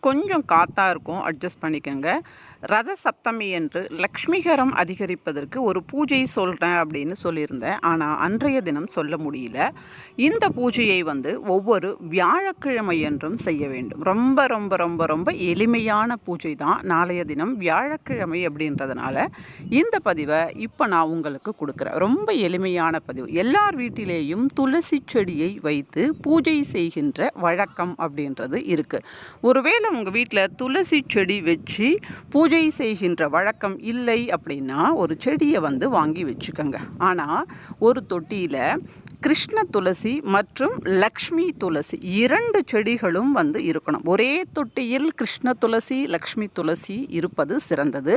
கொஞ்சம் காத்தாக இருக்கும். அட்ஜஸ்ட் பண்ணிக்கோங்க. ரத சப்தமி என்று லக்ஷ்மிகரம் அதிகரிப்பதற்கு ஒரு பூஜை சொல்கிறேன் அப்படின்னு சொல்லியிருந்தேன். ஆனால் அன்றைய தினம் சொல்ல முடியல. இந்த பூஜையை வந்து ஒவ்வொரு வியாழக்கிழமை என்றும் செய்ய வேண்டும். ரொம்ப ரொம்ப ரொம்ப ரொம்ப எளிமையான பூஜை தான் நாளைய தினம் வியாழக்கிழமை அப்படின்றதுனால இந்த பதிவை இப்போ நான் உங்களுக்கு கொடுக்குறேன். ரொம்ப எளிமையான பதிவு. எல்லார் வீட்டிலேயும் துளசி செடியை வைத்து பூஜை செய்கின்ற வழக்கம் அப்படின்றது இருக்குது ஒருவேளை உங்கள் வீட்டில் துளசி செடி வச்சு பூஜை செய்கின்ற வழக்கம் இல்லை அப்படின்னா ஒரு செடியை வந்து வாங்கி வச்சுக்கோங்க. ஆனால் ஒரு தொட்டியில் கிருஷ்ண துளசி மற்றும் லக்ஷ்மி துளசி இரண்டு செடிகளும் வந்து இருக்கணும். ஒரே தொட்டியில் கிருஷ்ண துளசி லக்ஷ்மி துளசி இருப்பது சிறந்தது.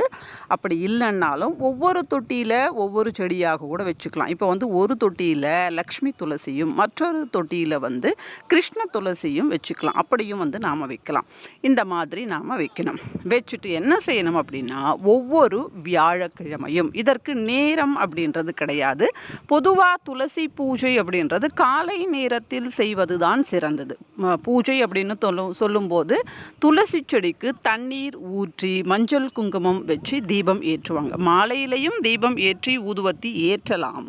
அப்படி இல்லைன்னாலும் ஒவ்வொரு தொட்டியில் ஒவ்வொரு செடியாக கூட வச்சுக்கலாம். இப்போ வந்து ஒரு தொட்டியில் லக்ஷ்மி துளசியும் மற்றொரு தொட்டியில் வந்து கிருஷ்ண துளசியும் வச்சுக்கலாம். அப்படியும் வந்து நாம் வைக்கலாம். இந்த மாதிரி நாம் வைக்கணும். வச்சுட்டு என்ன செய்யணும் அப்படின்னா ஒவ்வொரு வியாழக்கிழமையும் இதற்கு நேரம் அப்படின்றது கிடையாது. பொதுவாக துளசி பூஜை அப்படின்றது காலை நேரத்தில் செய்வது தான் சிறந்தது பூஜை அப்படின்னு சொல்லும் சொல்லும்போது துளசி செடிக்கு தண்ணீர் ஊற்றி மஞ்சள் குங்குமம் வச்சு தீபம் ஏற்றுவாங்க. மாலையிலையும் தீபம் ஏற்றி ஊதுவத்தி ஏற்றலாம்.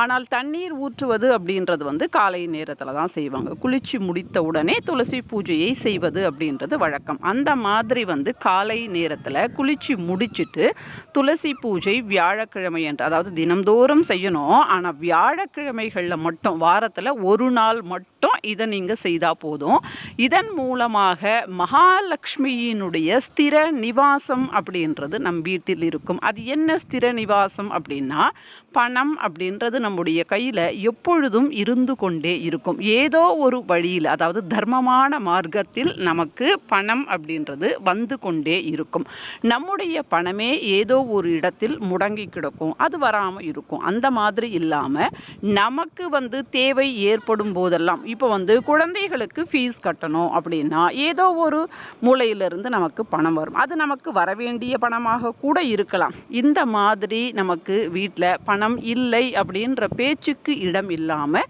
ஆனால் தண்ணீர் ஊற்றுவது அப்படின்றது வந்து காலை நேரத்தில் தான் செய்வாங்க. குளிச்சு முடித்த உடனே துளசி பூஜையை செய்வது அப்படின்றது வழக்கம். அந்த மாதிரி வந்து காலை நேரத்தில் குளிச்சு முடிச்சுட்டு துளசி பூஜை வியாழக்கிழமை என்று அதாவது தினம்தோறும் செய்யணும். ஆனால் வியாழக்கிழமைகளில் மட்டும் வாரத்தில் ஒரு நாள் மட்டும் இதை நீங்கள் செய்தால் போதும். இதன் மூலமாக மகாலட்சுமியினுடைய ஸ்திர நிவாசம் அப்படின்றது நம் வீட்டில் இருக்கும். அது என்ன ஸ்திர நிவாசம் அப்படின்னா பணம் அப்படின்றது நம்முடைய கையில் எப்பொழுதும் இருந்து கொண்டே இருக்கும். ஏதோ ஒரு வழியில் அதாவது தர்மமான மார்க்கத்தில் நமக்கு பணம் அப்படின்றது வந்து கொண்டே இருக்கும். நம்முடைய பணமே ஏதோ ஒரு இடத்தில் முடங்கி கிடக்கும். அது வராமல் இருக்கும். அந்த மாதிரி இல்லாமல் நமக்கு வந்து தேவை ஏற்படும் போதெல்லாம் இப்போ வந்து குழந்தைகளுக்கு ஃபீஸ் கட்டணும் அப்படின்னா ஏதோ ஒரு மூலையிலிருந்து நமக்கு பணம் வரும். அது நமக்கு வர வேண்டிய பணமாக கூட இருக்கலாம். இந்த மாதிரி நமக்கு வீட்டில் பணம் இல்லை அப்படின்ற பேச்சுக்கு இடம் இல்லாமல்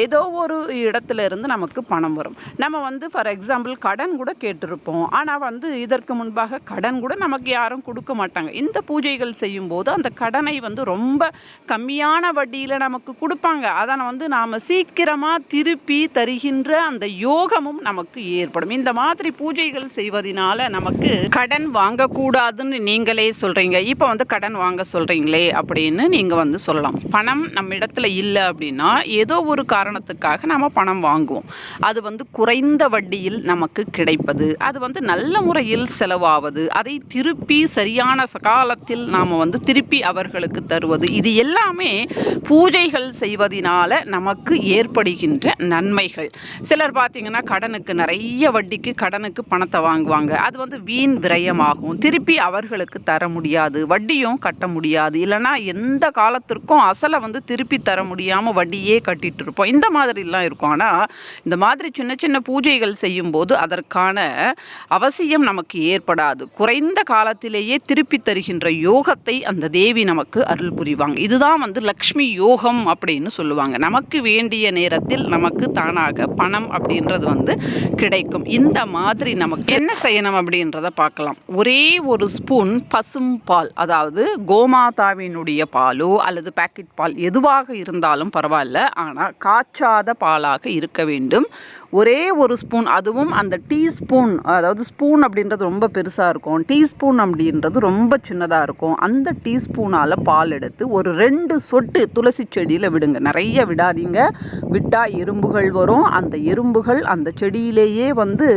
ஏதோ ஒரு இடத்துல இருந்து நமக்கு பணம் வரும். நம்ம வந்து ஃபார் எக்ஸாம்பிள் கடன் கூட கேட்டிருப்போம். ஆனால் வந்து இதற்கு முன்பாக கடன் கூட நமக்கு யாரும் கொடுக்க மாட்டாங்க. இந்த பூஜைகள் செய்யும்போது அந்த கடனை வந்து ரொம்ப கம்மியான வட்டியில் நமக்கு கொடுப்பாங்க. அதனை வந்து நாம் சீக்கிரமாக திருப்பி தருகின்ற அந்த யோகமும் நமக்கு ஏற்படும். இந்த மாதிரி பூஜைகள் செய்வதனால நமக்கு கடன் வாங்கக்கூடாதுன்னு நீங்களே சொல்கிறீங்க இப்போ வந்து கடன் வாங்க சொல்கிறீங்களே அப்படின்னு நீங்கள் வந்து சொல்லலாம். பணம் நம்ம இடத்துல இல்லை அப்படின்னா ஏதோ ஒரு காரணத்துக்காக நம்ம பணம் வாங்குவோம். அது வந்து குறைந்த வட்டியில் நமக்கு கிடைப்பது. அது வந்து நல்ல முறையில் செலவாவது. அதை திருப்பி சரியான சகாலத்தில் நாம் வந்து திருப்பி அவர்களுக்கு தருவது. இது எல்லாமே பூஜைகள் செய்வதனால நமக்கு ஏற்படுகின்ற நன்மை நன்மைகள் சிலர் பார்த்தீங்கன்னா கடனுக்கு நிறைய வட்டிக்கு கடனுக்கு பணத்தை வாங்குவாங்க. அது வந்து வீண் விரயமாகும். திருப்பி அவர்களுக்கு தர முடியாது. வட்டியும் கட்ட முடியாது. இல்லைன்னா எந்த காலத்திற்கும் அசலை வந்து திருப்பி தர முடியாமல் வட்டியே கட்டிட்டு இருப்போம். இந்த மாதிரிலாம் இருக்கும். ஆனால் இந்த மாதிரி சின்ன சின்ன பூஜைகள் செய்யும்போது அதற்கான அவசியம் நமக்கு ஏற்படாது. குறைந்த காலத்திலேயே திருப்பி தருகின்ற யோகத்தை அந்த தேவி நமக்கு அருள் புரிவாங்க. இதுதான் வந்து லக்ஷ்மி யோகம் அப்படின்னு சொல்லுவாங்க. நமக்கு வேண்டிய நேரத்தில் நமக்கு பலனாக பணம் அப்படின்றது வந்து கிடைக்கும். இந்த மாதிரி நமக்கு என்ன செய்யணும் அப்படின்றத பார்க்கலாம். ஒரே ஒரு ஸ்பூன் பசும் பால் அதாவது கோமாதாவினுடைய பாலோ அல்லது பாக்கெட் பால் எதுவாக இருந்தாலும் பரவாயில்ல ஆனால் காய்ச்சாத பாலாக இருக்க வேண்டும். ஒரே ஒரு ஸ்பூன் அதுவும் அந்த டீஸ்பூன் அதாவது ஸ்பூன் அப்படின்றது ரொம்ப பெருசாக இருக்கும். டீஸ்பூன் அப்படின்றது ரொம்ப சின்னதாக இருக்கும். அந்த டீஸ்பூனால் பால் எடுத்து ஒரு ரெண்டு சொட்டு துளசி செடியில் விடுங்க. நிறைய விடாதீங்க. விட்டால் எறும்புகள் வரும். அந்த எறும்புகள் அந்த செடியிலேயே வந்து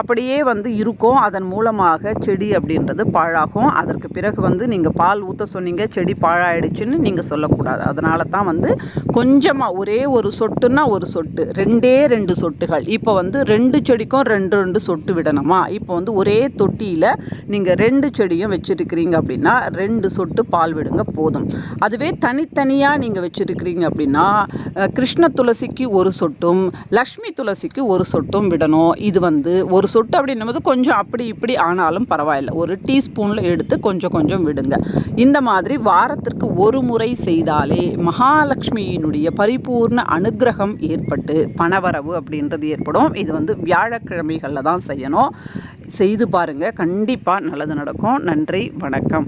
அப்படியே வந்து இருக்கும். அதன் மூலமாக செடி அப்படின்றது பாழாகும். அதற்கு பிறகு வந்து நீங்கள் பால் ஊற்ற சொன்னீங்க. செடி பாழாயிடுச்சுன்னு நீங்கள் சொல்லக்கூடாது. அதனால தான் வந்து கொஞ்சமாக ஒரே ஒரு சொட்டுன்னா ஒரு சொட்டு. ரெண்டே ரெண்டு சொட்டுகள். இப்போ வந்து ரெண்டு செடிக்கும் ரெண்டு ரெண்டு சொட்டு விடணுமா? இப்போ வந்து ஒரே தொட்டியில் நீங்கள் ரெண்டு செடியும் வச்சுருக்கிறீங்க அப்படின்னா ரெண்டு சொட்டு பால் விடுங்க போதும். அதுவே தனித்தனியாக நீங்கள் வச்சுருக்கிறீங்க அப்படின்னா கிருஷ்ண துளசிக்கு ஒரு சொட்டும் லக்ஷ்மி துளசிக்கு ஒரு சொட்டும் விடணும். இது வந்து ஒரு சொட்டு அப்படின்னும் போது கொஞ்சம் அப்படி இப்படி ஆனாலும் பரவாயில்ல. ஒரு டீஸ்பூனில் எடுத்து கொஞ்சம் கொஞ்சம் விடுங்க. இந்த மாதிரி வாரத்திற்கு ஒரு முறை செய்தாலே மகாலட்சுமியினுடைய பரிபூர்ண அனுக்கிரகம் ஏற்பட்டு பணவரவு அப்படின்றது ஏற்படும். இது வந்து வியாழக்கிழமைகளில் தான் செய்யணும். செய்து பாருங்கள் கண்டிப்பாக நல்லது நடக்கும். நன்றி. வணக்கம்.